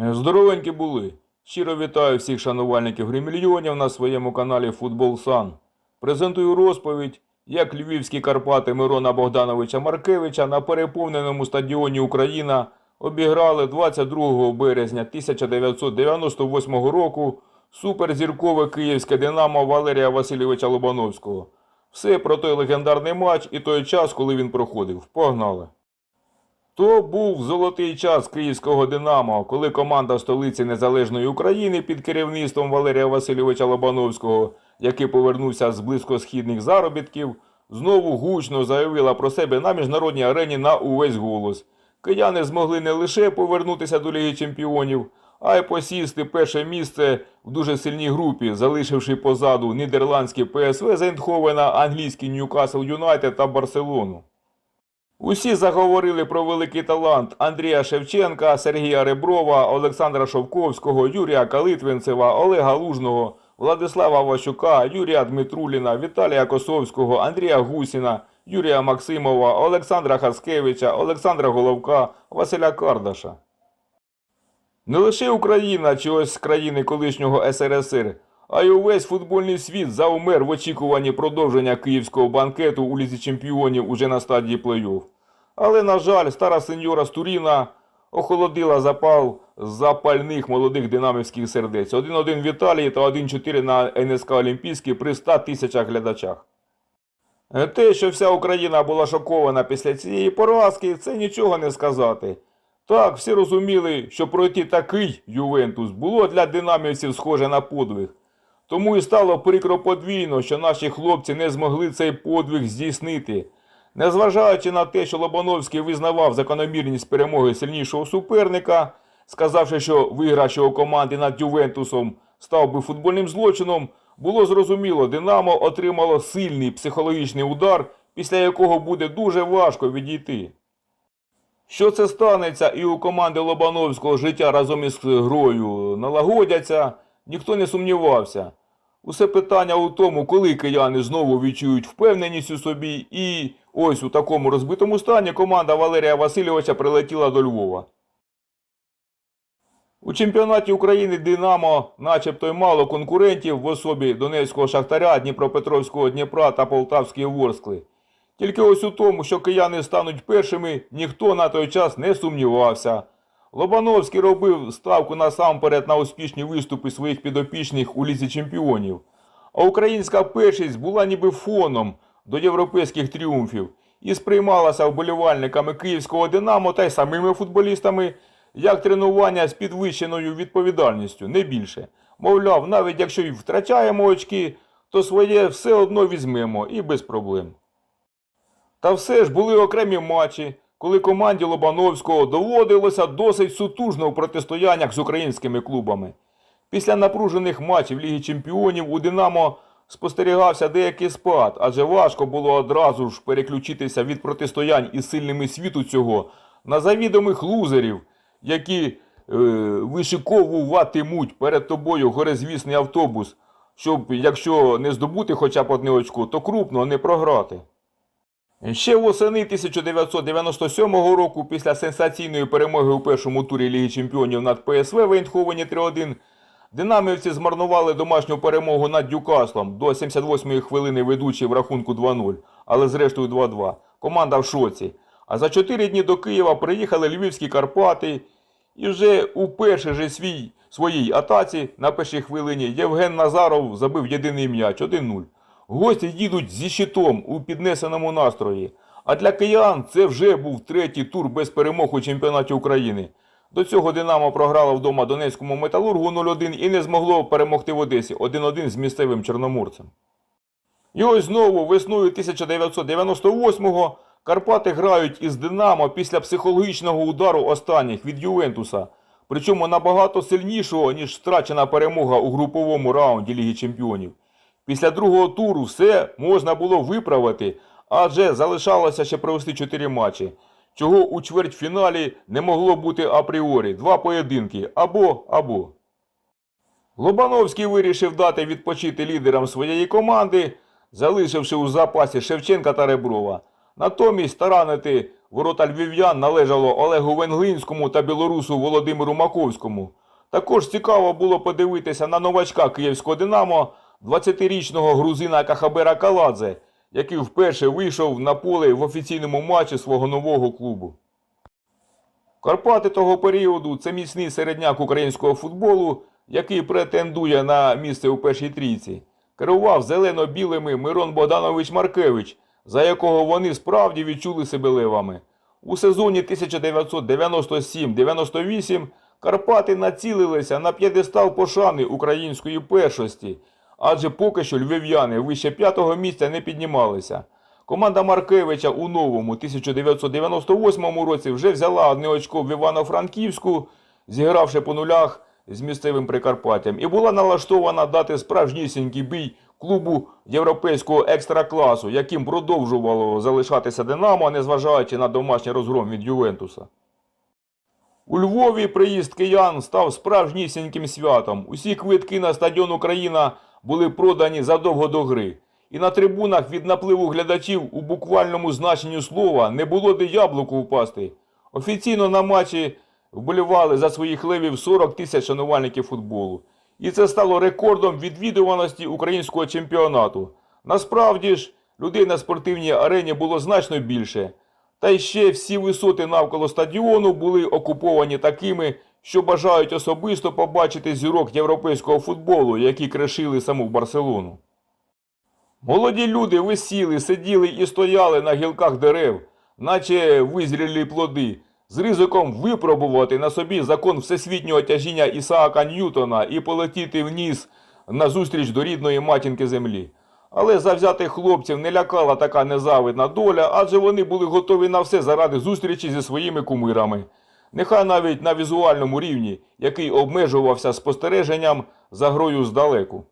Е, Здоровенькі були. Щиро вітаю всіх шанувальників гримільйонів на своєму каналі Футбол Сан. Презентую розповідь, як львівські Карпати Мирона Богдановича Маркевича на переповненому стадіоні Україна обіграли 22 березня 1998 року суперзіркове київське Динамо Валерія Васильовича Лобановського. Все про той легендарний матч і той час, коли він проходив. Погнали! То був золотий час київського Динамо, коли команда столиці Незалежної України під керівництвом Валерія Васильовича Лобановського, який повернувся з близькосхідних заробітків, знову гучно заявила про себе на міжнародній арені на увесь голос. Кияни змогли не лише повернутися до Ліги Чемпіонів, а й посісти перше місце в дуже сильній групі, залишивши позаду нідерландські ПСВ Зейндховена, англійський Ньюкасл Юнайтед та Барселону. Усі заговорили про великий талант Андрія Шевченка, Сергія Реброва, Олександра Шовковського, Юрія Калитвинцева, Олега Лужного, Владислава Ващука, Юрія Дмитруліна, Віталія Косовського, Андрія Гусіна, Юрія Максимова, Олександра Хаскевича, Олександра Головка, Василя Кардаша. Не лише Україна чи ось країни колишнього СРСР, а й увесь футбольний світ заумер в очікуванні продовження київського банкету у лізі чемпіонів уже на стадії плей-офф. Але, на жаль, стара сеньора з Туріна охолодила запал запальних молодих динамівських сердець. 1-1 в Італії та 1-4 на НСК Олімпійський при 100 тисячах глядачах. Те, що вся Україна була шокована після цієї поразки, це нічого не сказати. Так, всі розуміли, що пройти такий Ювентус було для динамівців схоже на подвиг. Тому і стало прикро подвійно, що наші хлопці не змогли цей подвиг здійснити. Незважаючи на те, що Лобановський визнавав закономірність перемоги сильнішого суперника, сказавши, що виграш його команди над Ювентусом став би футбольним злочином, було зрозуміло, Динамо отримало сильний психологічний удар, після якого буде дуже важко відійти. Що це станеться і у команди Лобановського життя разом із грою налагодяться, ніхто не сумнівався. Усе питання у тому, коли кияни знову відчують впевненість у собі, і ось у такому розбитому стані команда Валерія Васильовича прилетіла до Львова. У чемпіонаті України Динамо начебто й мало конкурентів в особі Донецького Шахтаря, Дніпропетровського Дніпра та Полтавської Ворскли. Тільки ось у тому, що кияни стануть першими, ніхто на той час не сумнівався. Лобановський робив ставку насамперед на успішні виступи своїх підопічних у лізі чемпіонів. А українська першість була ніби фоном до європейських тріумфів і сприймалася вболівальниками київського Динамо та й самими футболістами як тренування з підвищеною відповідальністю, не більше. Мовляв, навіть якщо й втрачаємо очки, то своє все одно візьмемо і без проблем. Та все ж були окремі матчі, коли команді Лобановського доводилося досить сутужно в протистояннях з українськими клубами. Після напружених матчів Ліги Чемпіонів у Динамо спостерігався деякий спад, адже важко було одразу ж переключитися від протистоянь із сильними світу цього на завідомих лузерів, які е, вишиковуватимуть перед тобою горизвісний автобус, щоб, якщо не здобути хоча б одне очко, то крупно не програти. Ще восени 1997 року, після сенсаційної перемоги у першому турі Ліги Чемпіонів над ПСВ в Ейнховені 3-1, динамівці змарнували домашню перемогу над Дюкаслом до 78-ї хвилини ведучий в рахунку 2-0, але зрештою 2-2. Команда в шоці. А за 4 дні до Києва приїхали львівські Карпати, і вже у першій же свій, своїй атаці на першій хвилині Євген Назаров забив єдиний м'яч 1-0. Гості їдуть зі щитом у піднесеному настрої. А для киян це вже був третій тур без перемог у чемпіонаті України. До цього Динамо програло вдома Донецькому металургу 0-1 і не змогло перемогти в Одесі 1-1 з місцевим чорноморцем. І ось знову весною 1998-го Карпати грають із Динамо після психологічного удару останніх від Ювентуса, причому набагато сильнішого, ніж втрачена перемога у груповому раунді Ліги Чемпіонів. Після другого туру все можна було виправити, адже залишалося ще провести 4 матчі, чого у чвертьфіналі не могло бути апріорі. Два поєдинки або або. Лобановський вирішив дати відпочити лідерам своєї команди, залишивши у запасі Шевченка та Реброва. Натомість таранити ворота львів'ян належало Олегу Венглинському та білорусу Володимиру Маковському. Також цікаво було подивитися на новачка київського Динамо, 20-річного грузина Кахабера Каладзе, який вперше вийшов на поле в офіційному матчі свого нового клубу. Карпати того періоду це міцний середняк українського футболу, який претендує на місце у першій трійці. Керував зелено-білими Мирон Богданович Маркевич, за якого вони справді відчули себе левами. У сезоні 1997-98 Карпати націлилися на п'єдестал пошани української першості, адже поки що львів'яни вище п'ятого місця не піднімалися. Команда Маркевича у новому 1998 році вже взяла одне очко в Івано-Франківську, зігравши по нулях з місцевим Прикарпаттям, і була налаштована дати справжнісінький бій клубу європейського екстракласу, яким продовжувало залишатися Динамо, незважаючи на домашній розгром від Ювентуса. У Львові приїзд киян став справжнісіньким святом. Усі квитки на стадіон Україна були продані задовго до гри. І на трибунах від напливу глядачів у буквальному значенні слова не було де яблуку впасти. Офіційно на матчі вболівали за своїх левів 40 тисяч шанувальників футболу. І це стало рекордом відвідуваності українського чемпіонату. Насправді ж, людей на спортивній арені було значно більше. Та й ще всі висоти навколо стадіону були окуповані такими, що бажають особисто побачити зірок європейського футболу, які кришили саму Барселону. Молоді люди висіли, сиділи і стояли на гілках дерев, наче визрілі плоди, з ризиком випробувати на собі закон всесвітнього тяжіння Ісаака Ньютона і полетіти вниз назустріч до рідної матінки землі. Але завзятих хлопців не лякала така незавидна доля, адже вони були готові на все заради зустрічі зі своїми кумирами. Нехай навіть на візуальному рівні, який обмежувався спостереженням за грою здалеку.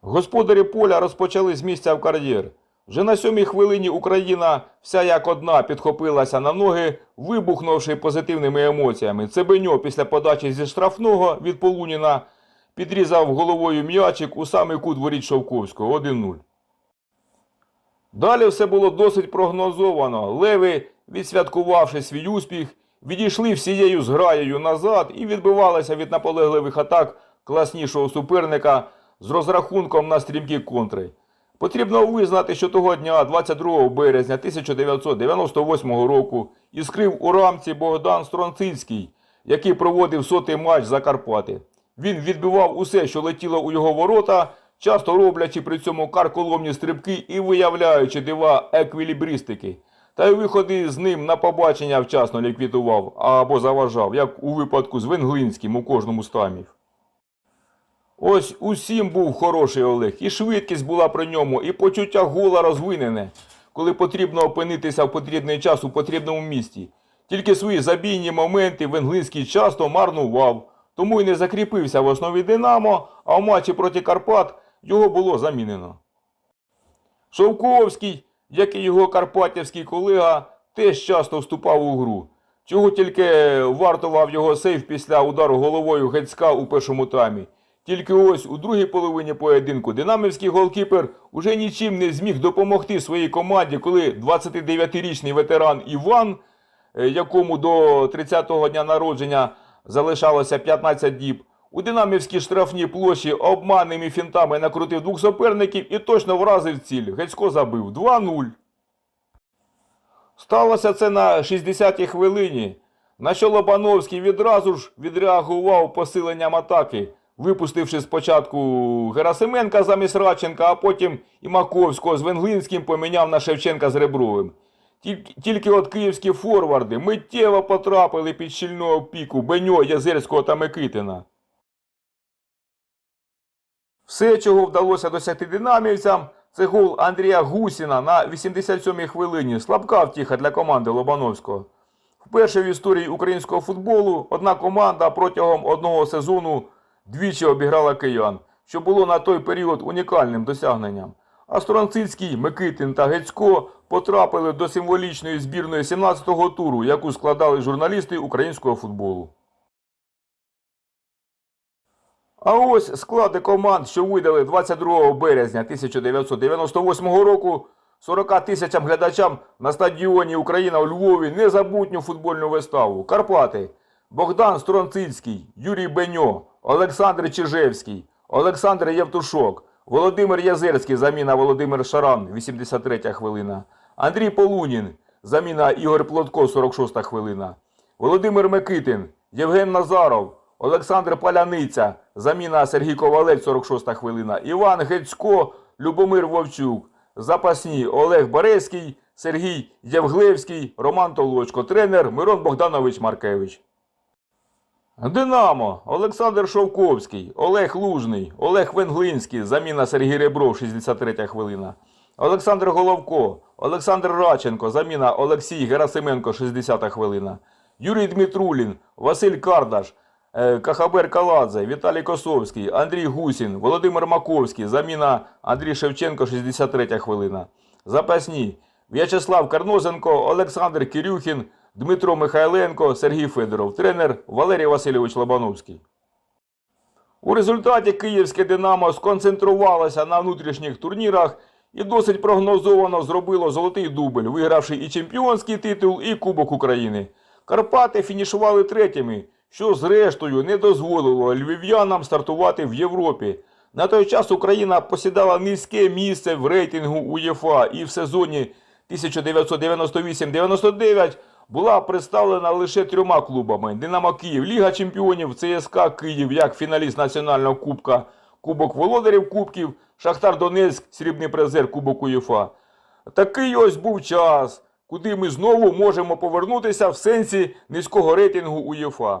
Господарі поля розпочали з місця в кар'єр. Вже на сьомій хвилині Україна вся як одна підхопилася на ноги, вибухнувши позитивними емоціями. Цебеньо після подачі зі штрафного від Полуніна підрізав головою м'ячик у самий кут воріт Шовковського 1-0. Далі все було досить прогнозовано. Леви, відсвяткувавши свій успіх, відійшли всією зграєю назад і відбивалися від наполегливих атак класнішого суперника з розрахунком на стрімкі контри. Потрібно визнати, що того дня, 22 березня 1998 року, іскрив у рамці Богдан Стронцицький, який проводив сотий матч за Карпати. Він відбивав усе, що летіло у його ворота, часто роблячи при цьому карколомні стрибки і виявляючи дива еквілібристики. Та й виходи з ним на побачення вчасно ліквідував або заважав, як у випадку з Венглинським у кожному з тамів. Ось усім був хороший Олег, і швидкість була при ньому, і почуття гола розвинене, коли потрібно опинитися в потрібний час у потрібному місці. Тільки свої забійні моменти Венглинський часто марнував, тому й не закріпився в основі Динамо, а в матчі проти Карпат його було замінено. Шовковський, як і його карпатівський колега, теж часто вступав у гру. Чого тільки вартував його сейф після удару головою Гецька у першому таймі. Тільки ось у другій половині поєдинку динамівський голкіпер уже нічим не зміг допомогти своїй команді, коли 29-річний ветеран Іван, е, якому до 30-го дня народження залишалося 15 діб, у динамівській штрафній площі обманними фінтами накрутив двох суперників і точно вразив ціль. Гецько забив 2-0. Сталося це на 60-й хвилині. На що Лобановський відразу ж відреагував посиленням атаки, випустивши спочатку Герасименка замість Радченка, а потім і Маковського з Венглинським поміняв на Шевченка з Ребровим. Тільки, от київські форварди миттєво потрапили під щільну опіку Беньо, Язерського та Микитина. Все, чого вдалося досягти динамівцям, це гол Андрія Гусіна на 87-й хвилині. Слабка втіха для команди Лобановського. Вперше в історії українського футболу одна команда протягом одного сезону двічі обіграла киян, що було на той період унікальним досягненням. А Сторонцицький, Микитин та Гецько потрапили до символічної збірної 17-го туру, яку складали журналісти українського футболу. А ось склади команд, що видали 22 березня 1998 року, 40 тисячам глядачам на стадіоні Україна у Львові незабутню футбольну виставу. Карпати. Богдан Стронцицький, Юрій Беньо, Олександр Чижевський, Олександр Євтушок, Володимир Язерський, заміна Володимир Шаран, 83 хвилина. Андрій Полунін, заміна Ігор Плотко, 46 хвилина. Володимир Микитин, Євген Назаров, Олександр Паляниця, заміна Сергій Ковалець, 46 хвилина. Іван Гецько, Любомир Вовчук, запасні Олег Березький, Сергій Євглевський, Роман Толочко, тренер Мирон Богданович Маркевич. Динамо, Олександр Шовковський, Олег Лужний, Олег Венглинський, заміна Сергій Ребров, 63 хвилина. Олександр Головко, Олександр Радченко, заміна Олексій Герасименко, 60 хвилина. Юрій Дмитрулін, Василь Кардаш, Кахабер Каладзе, Віталій Косовський, Андрій Гусін, Володимир Маковський, заміна Андрій Шевченко, 63 хвилина. Запасні В'ячеслав Карнозенко, Олександр Кирюхін, Дмитро Михайленко, Сергій Федоров, тренер Валерій Васильович Лобановський. У результаті київське Динамо сконцентрувалося на внутрішніх турнірах і досить прогнозовано зробило золотий дубль, вигравши і чемпіонський титул, і Кубок України. Карпати фінішували третіми, що зрештою не дозволило львів'янам стартувати в Європі. На той час Україна посідала низьке місце в рейтингу УЄФА і в сезоні 1998-99 була представлена лише трьома клубами: Динамо Київ, Ліга Чемпіонів, ЦСКА Київ як фіналіст Національного кубка, Кубок Володарів Кубків, Шахтар Донецьк, срібний призер Кубок УЄФА. Такий ось був час, куди ми знову можемо повернутися в сенсі низького рейтингу УЄФА.